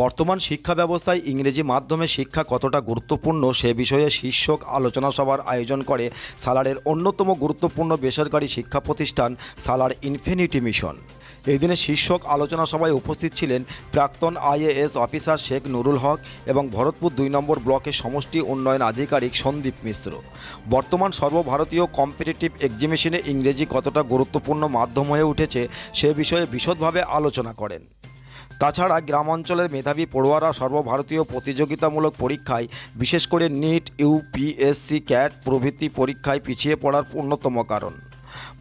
বর্তমান শিক্ষা ব্যবস্থায় ইংরেজি মাধ্যমে শিক্ষা কতটা গুরুত্বপূর্ণ সে বিষয়ে শীর্ষক আলোচনা সভার আয়োজন করে সালারের অন্যতম গুরুত্বপূর্ণ বেসরকারি শিক্ষা প্রতিষ্ঠান সালার ইনফিনিটি মিশন। এই দিনে শীর্ষক আলোচনা সভায় উপস্থিত ছিলেন প্রাক্তন আইএএস অফিসার শেখ নুরুল হক এবং ভরতপুর দুই নম্বর ব্লকের সমষ্টি উন্নয়ন আধিকারিক সন্দীপ মিশ্র। বর্তমান সর্বভারতীয় কম্পিটিটিভ এক্সিবিশনে ইংরেজি কতটা গুরুত্বপূর্ণ মাধ্যম হয়ে উঠেছে সে বিষয়ে বিশদভাবে আলোচনা করেন। তাছাড়া গ্রাম অঞ্চলের মেধাবী পড়ুয়ারা সর্বভারতীয় প্রতিযোগিতামূলক পরীক্ষায়, বিশেষ করে নিট ইউপিএসসি ক্যাট প্রভৃতি পরীক্ষায় পিছিয়ে পড়ার অন্যতম কারণ।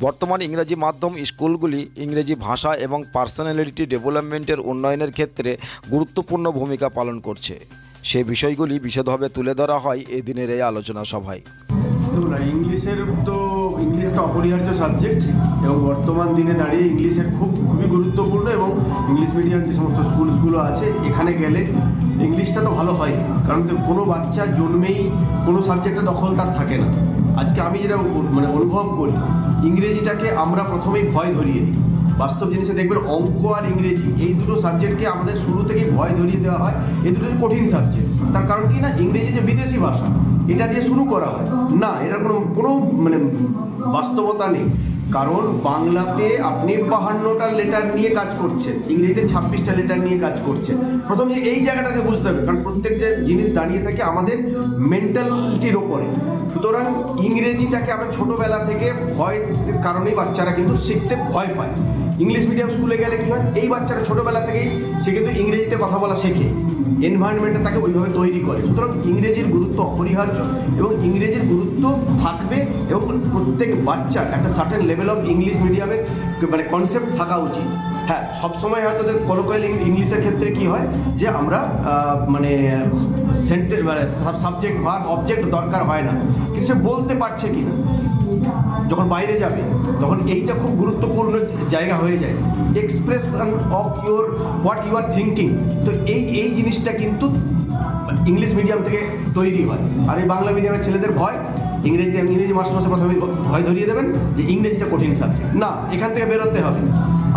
বর্তমান ইংরেজি মাধ্যম স্কুলগুলি ইংরেজি ভাষা এবং পার্সোনালিটি ডেভেলপমেন্টের উন্নয়নের ক্ষেত্রে গুরুত্বপূর্ণ ভূমিকা পালন করছে। সে বিষয়গুলি বিশদভাবে তুলে ধরা হয় এদিনের এই আলোচনা সভায়। ইংলিশের তো একটা অপরিহার্য সাবজেক্ট এবং বর্তমান দিনে দাঁড়িয়ে ইংলিশের খুব, খুবই গুরুত্বপূর্ণ এবং ইংলিশ মিডিয়াম যে সমস্ত স্কুলসগুলো আছে, এখানে গেলে ইংলিশটা তো ভালো হয়। কারণ কোনো বাচ্চা জন্মেই কোনো সাবজেক্টে দখল তার থাকে না। আজকে আমি যেটা মানে অনুভব করি, ইংরেজিটাকে আমরা প্রথমেই ভয় ধরিয়ে দিই। বাস্তব জিনিসে দেখবেন অঙ্ক আর ইংরেজি, এই দুটো সাবজেক্টকে আমাদের শুরু থেকেই ভয় ধরিয়ে দেওয়া হয়। এই দুটো কঠিন সাবজেক্ট তার কারণ কি না? ইংরেজি যে বিদেশি ভাষা, এটা দিয়ে শুরু করা হয়। না, এটার কোনো কোনো মানে বাস্তবতা নেই। কারণ বাংলাতে আপনি বাহান্নটা লেটার নিয়ে কাজ করছেন, ইংরেজিতে ছাব্বিশটা লেটার নিয়ে কাজ করছেন। প্রথম যে এই জায়গাটাতে বুঝতে হবে, কারণ প্রত্যেক যে জিনিস দাঁড়িয়ে থাকে আমাদের মেন্টালিটির ওপরে। সুতরাং ইংরেজিটাকে আমরা ছোটোবেলা থেকে ভয়ের কারণেই বাচ্চারা কিন্তু শিখতে ভয় পায়। ইংলিশ মিডিয়াম স্কুলে গেলে কি হয়, এই বাচ্চারা ছোটোবেলা থেকেই সে কিন্তু ইংরেজিতে কথা বলা শেখে। এনভায়রনমেন্টটা তাকে ওইভাবে তৈরি করে। সুতরাং ইংরেজির গুরুত্ব অপরিহার্য এবং ইংরেজির গুরুত্ব থাকবে এবং প্রত্যেক বাচ্চার একটা সার্টেন লেভেল অফ ইংলিশ মিডিয়ামের মানে কনসেপ্ট থাকা উচিত। হ্যাঁ সবসময় হয়তো কলোকাল ইংলিশের ক্ষেত্রে কি হয় যে আমরা মানে সেন্টেন্স মানে সাবজেক্ট ভার্ব অবজেক্ট দরকার হয় না। কিন্তু সে বলতে পারছে কি না যখন বাইরে যাবে, তখন এইটা খুব গুরুত্বপূর্ণ জায়গা হয়ে যায়। Expression of your what you are thinking তো এই এই জিনিসটা কিন্তু ইংলিশ মিডিয়াম থেকে তৈরি হয়। আর এই বাংলা মিডিয়ামের ছেলেদের ভয় ইংরেজি ইংরেজি মাস্টার মাসে প্রথমে ভয় ধরিয়ে দেবেন যে ইংরেজিটা কঠিন সাবজেক্ট না, এখান থেকে বেরোতে হবে।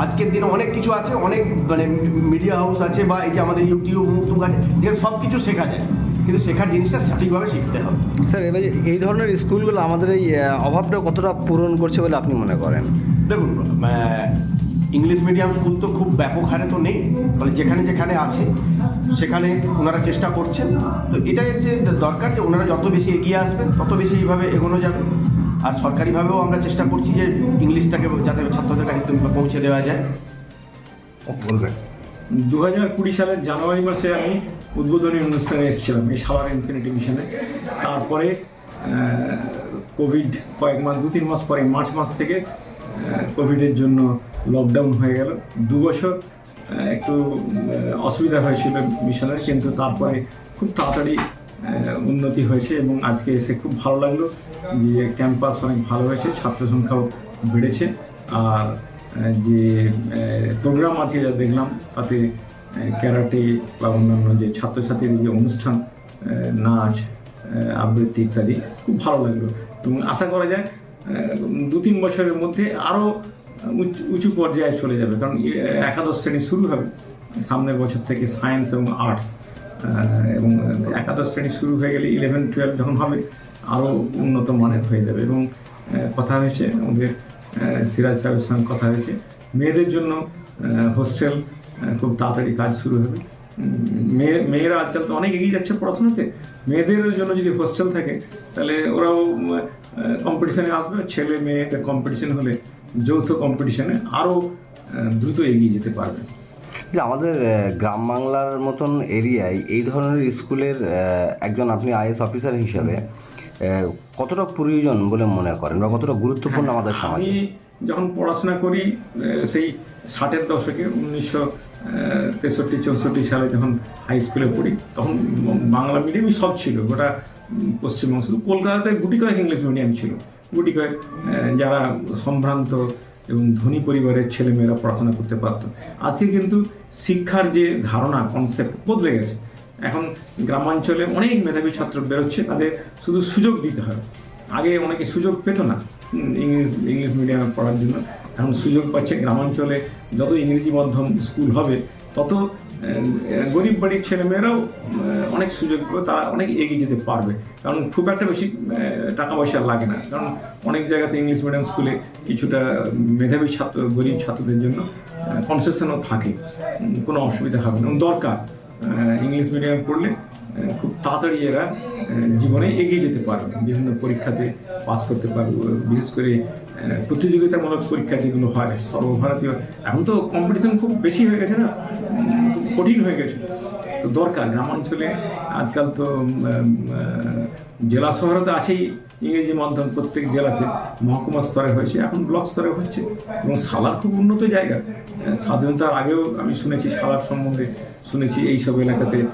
আজকের দিনে অনেক কিছু আছে, অনেক মানে মিডিয়া হাউস আছে বা এই যে আমাদের ইউটিউব মুক্তুক আছে, যেখানে সব কিছু শেখা যায়। কিন্তু শেখার জিনিসটা সঠিকভাবে শিখতে হবে। স্যার এবার এই ধরনের স্কুলগুলো আমাদের এই অভাবটা কতটা পূরণ করছে বলে আপনি মনে করেন? দেখুন ইংলিশ মিডিয়াম স্কুল তো খুব ব্যাপক হারে তো নেই ফলে যেখানে যেখানে আছে সেখানে ওনারা চেষ্টা করছেন। তো এটাই যে দরকার যে ওনারা যত বেশি এগিয়ে আসবেন তত বেশি এইভাবে এগোনো যাবে। আর সরকারিভাবেও আমরা চেষ্টা করছি যে ইংলিশটাকে যাতে ছাত্রদের কাছে পৌঁছে দেওয়া যায়। বলবেন। দু হাজার কুড়ি সালের জানুয়ারি মাসে আমি উদ্বোধনী অনুষ্ঠানে এসেছিলাম, এই সাওয়ার ইনফিনিটি মিশনে। তারপরে কোভিড কয়েক মাস, দু, তিন মাস পরে, মার্চ মাস থেকে কোভিডের জন্য লকডাউন হয়ে গেল। দু বছর একটু অসুবিধা হয়েছিল মিশনের, কিন্তু তারপরে খুব তাড়াতাড়ি উন্নতি হয়েছে এবং আজকে এসে খুব ভালো লাগল যে ক্যাম্পাস অনেক ভালো হয়েছে, ছাত্র সংখ্যাও বেড়েছে। আর যে প্রোগ্রাম আছে যা দেখলাম, তাতে ক্যারাটে বা অন্যান্য যে ছাত্রছাত্রীদের যে অনুষ্ঠান নাচ আবৃত্তি ইত্যাদি, খুব ভালো লাগল। এবং আশা করা যায় দু তিন বছরের মধ্যে আরও উঁচু পর্যায়ে চলে যাবে। কারণ একাদশ শ্রেণি শুরু হবে সামনের বছর থেকে সায়েন্স এবং আর্টস। এবং একাদশ শ্রেণি শুরু হয়ে গেলে ইলেভেন, টুয়েলভ যখন হবে আরও উন্নত মানের হয়ে যাবে। এবং কথা হয়েছে, আমাদের সিরাজ সাহেবের সঙ্গে কথা হয়েছে, মেয়েদের জন্য হোস্টেল খুব তাড়াতাড়ি কাজ শুরু হবে। মেয়ে মেয়েরা আজকাল তো অনেক এগিয়ে যাচ্ছে পড়াশোনাতে। মেয়েদের জন্য যদি হোস্টেল থাকে তাহলে ওরাও কম্পিটিশনে আসবে। ছেলে মেয়েদের কম্পিটিশন হলে যৌথ কম্পিটিশনে আরও দ্রুত এগিয়ে যেতে পারবে। যে আমাদের গ্রাম বাংলার মতন এরিয়ায় এই ধরনের স্কুলের একজন আপনি আইএস অফিসার হিসাবে কতটা প্রয়োজন বলে মনে করেন বা কতটা গুরুত্বপূর্ণ আমাদের সমাজে? আমি যখন পড়াশোনা করি সেই ষাটের দশকে উনিশশো তেষট্টি, চৌষট্টি সালে যখন হাই স্কুলে পড়ি, তখন বাংলা মিডিয়ামই সব ছিল। গোটা পশ্চিমবঙ্গ, শুধু কলকাতাতে গুটি কয়েক ইংলিশ মিডিয়াম ছিল। গুটি কয়েক যারা সম্ভ্রান্ত এবং ধনী পরিবারের ছেলেমেয়েরা পড়াশোনা করতে পারতো। আজকে কিন্তু শিক্ষার যে ধারণা কনসেপ্ট বদলে গেছে। এখন গ্রামাঞ্চলে অনেক মেধাবী ছাত্র বেরোচ্ছে, তাদের শুধু সুযোগ দিতে হয়। আগে অনেকে সুযোগ পেত না ইংলিশ ইংলিশ মিডিয়ামে পড়ার জন্য। এখন সুযোগ পাচ্ছে গ্রামাঞ্চলে যত ইংরেজি মাধ্যম স্কুল হবে, তত গরিব বাড়ির ছেলেমেয়েরাও অনেক সুযোগ তারা অনেক এগিয়ে যেতে পারবে। কারণ খুব একটা বেশি টাকা পয়সা লাগে না। কারণ অনেক জায়গাতে ইংলিশ মিডিয়াম স্কুলে কিছুটা মেধাবী ছাত্র, গরিব ছাত্রদের জন্য কনসেশনও থাকে। কোনো অসুবিধা হবে না। দরকার ইংলিশ মিডিয়াম পড়লে খুব তাড়াতাড়ি এরা জীবনে এগিয়ে যেতে পারবে। বিভিন্ন পরীক্ষাতে পাস করতে পারবে, বিশেষ করে প্রতিযোগিতামূলক পরীক্ষা যেগুলো হয়, সর্বভারতীয়, এখন তো কম্পিটিশন খুব বেশি হয়ে গেছে না? কঠিন হয়ে গেছে। তো দরকার গ্রামাঞ্চলে আজকাল তো জেলা শহরে তো আছেই ইংরেজি মাধ্যম, প্রত্যেক জেলাতে। মহকুমা স্তরে হয়েছে, এখন ব্লক স্তরে হচ্ছে। এবং সালার খুব উন্নত জায়গা। স্বাধীনতার আগেও আমি শুনেছি সালার সম্বন্ধে শুনেছি এইসব এলাকাতে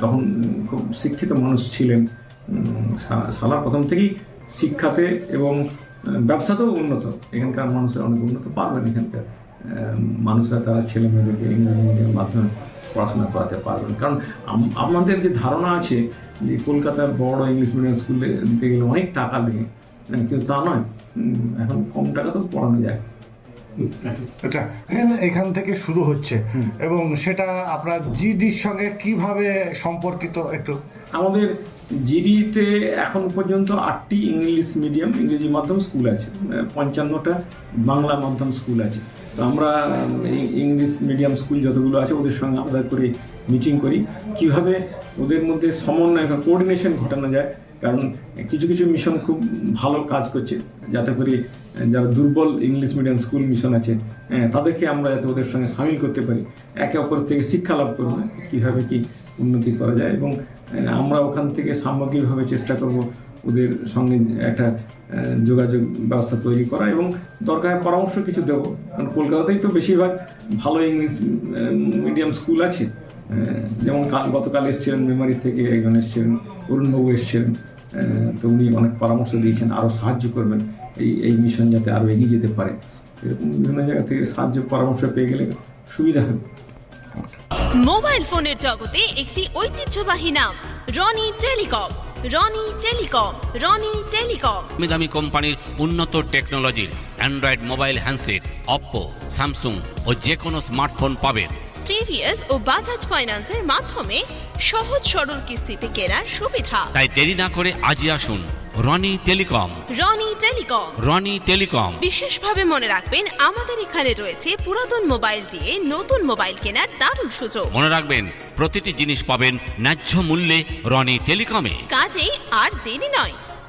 তখন খুব শিক্ষিত মানুষ ছিলেন। উম, সা- সালার প্রথম থেকেই শিক্ষাতে এবং ব্যবসাতেও উন্নত। এখানকার মানুষের অনেক উন্নত পারবেন এখানকার। মানুষরা তারা ছেলে মেয়েদেরকে ইংরেজি মিডিয়াম মাধ্যমে পড়াশোনা করাতে পারবেন। কারণ আমাদের যে ধারণা আছে যে কলকাতার বড় ইংলিশ মিডিয়াম স্কুলে দিতে গেলে অনেক টাকা লাগে হ্যাঁ, কিন্তু তা নয়। এখন কম টাকাতেও পড়ানো যায়। এখানে- এখান থেকে শুরু হচ্ছে। এবং সেটা আপনার জিডির সঙ্গে কীভাবে সম্পর্কিত একটু? আমাদের জিডিতে এখন পর্যন্ত আটটি ইংলিশ মিডিয়াম ইংরেজি মাধ্যম স্কুল আছে। পঞ্চান্নটা বাংলা মাধ্যম স্কুল আছে। তো আমরা এই ইংলিশ মিডিয়াম স্কুল যতগুলো আছে ওদের সঙ্গে আলাদা করে মিটিং করি। কীভাবে ওদের মধ্যে সমন্বয় কোঅর্ডিনেশন ঘটানো যায় কারণ কিছু কিছু মিশন খুব ভালো কাজ করছে। যাতে করে যারা দুর্বল ইংলিশ মিডিয়াম স্কুল মিশন আছে হ্যাঁ, তাদেরকে আমরা যাতে ওদের সঙ্গে সামিল করতে পারি। একে অপর থেকে শিক্ষা লাভ করব কীভাবে কি উন্নতি করা যায় এবং আমরা ওখান থেকে সামগ্রিকভাবে চেষ্টা করব ওদের সঙ্গে একটা যোগাযোগ ব্যবস্থা তৈরি করা এবং দরকার পরামর্শ কিছু দেবো। কারণ কলকাতাতেই তো বেশিরভাগ ভালো ইংলিশ মিডিয়াম স্কুল আছে। যেমন কাল গতকাল এসেছিলেন মেমারি থেকে একজন এসেছিলেন অরুণবাবু এসেছিলেন। তো উনি অনেক পরামর্শ দিয়েছেন আরও সাহায্য করবেন। এই এই মিশন যাতে আরও এগিয়ে যেতে পারে। এরকম বিভিন্ন জায়গা থেকে সাহায্য পরামর্শ পেয়ে গেলে সুবিধা হবে। মোবাইল ফোনের জগতে একটি ঐতিহ্যবাহী নাম Rony telecom. Rony telecom Rony telecom. দামি কোম্পানির উন্নত টেকনোলজির android mobile handset Oppo Samsung ও যে কোনো স্মার্টফোন পাবেন। টিভিএস ও বাজাজ ফাইন্যান্সের মাধ্যমে সহজ সরল কিস্তিতে কেনার সুবিধা। তাই দেরি না করে আজই আসুন Rony telecom. Rony telecom. Rony telecom. বিশেষভাবে মনে রাখবেন আমাদের এখানে রয়েছে পুরাতন মোবাইল দিয়ে নতুন মোবাইল কেনার দারুণ সুযোগ। মনে রাখবেন প্রতিটি জিনিস পাবেন ন্যায্য মূল্যে রনি টেলিকমে। কাজেই আর দেরি নয়।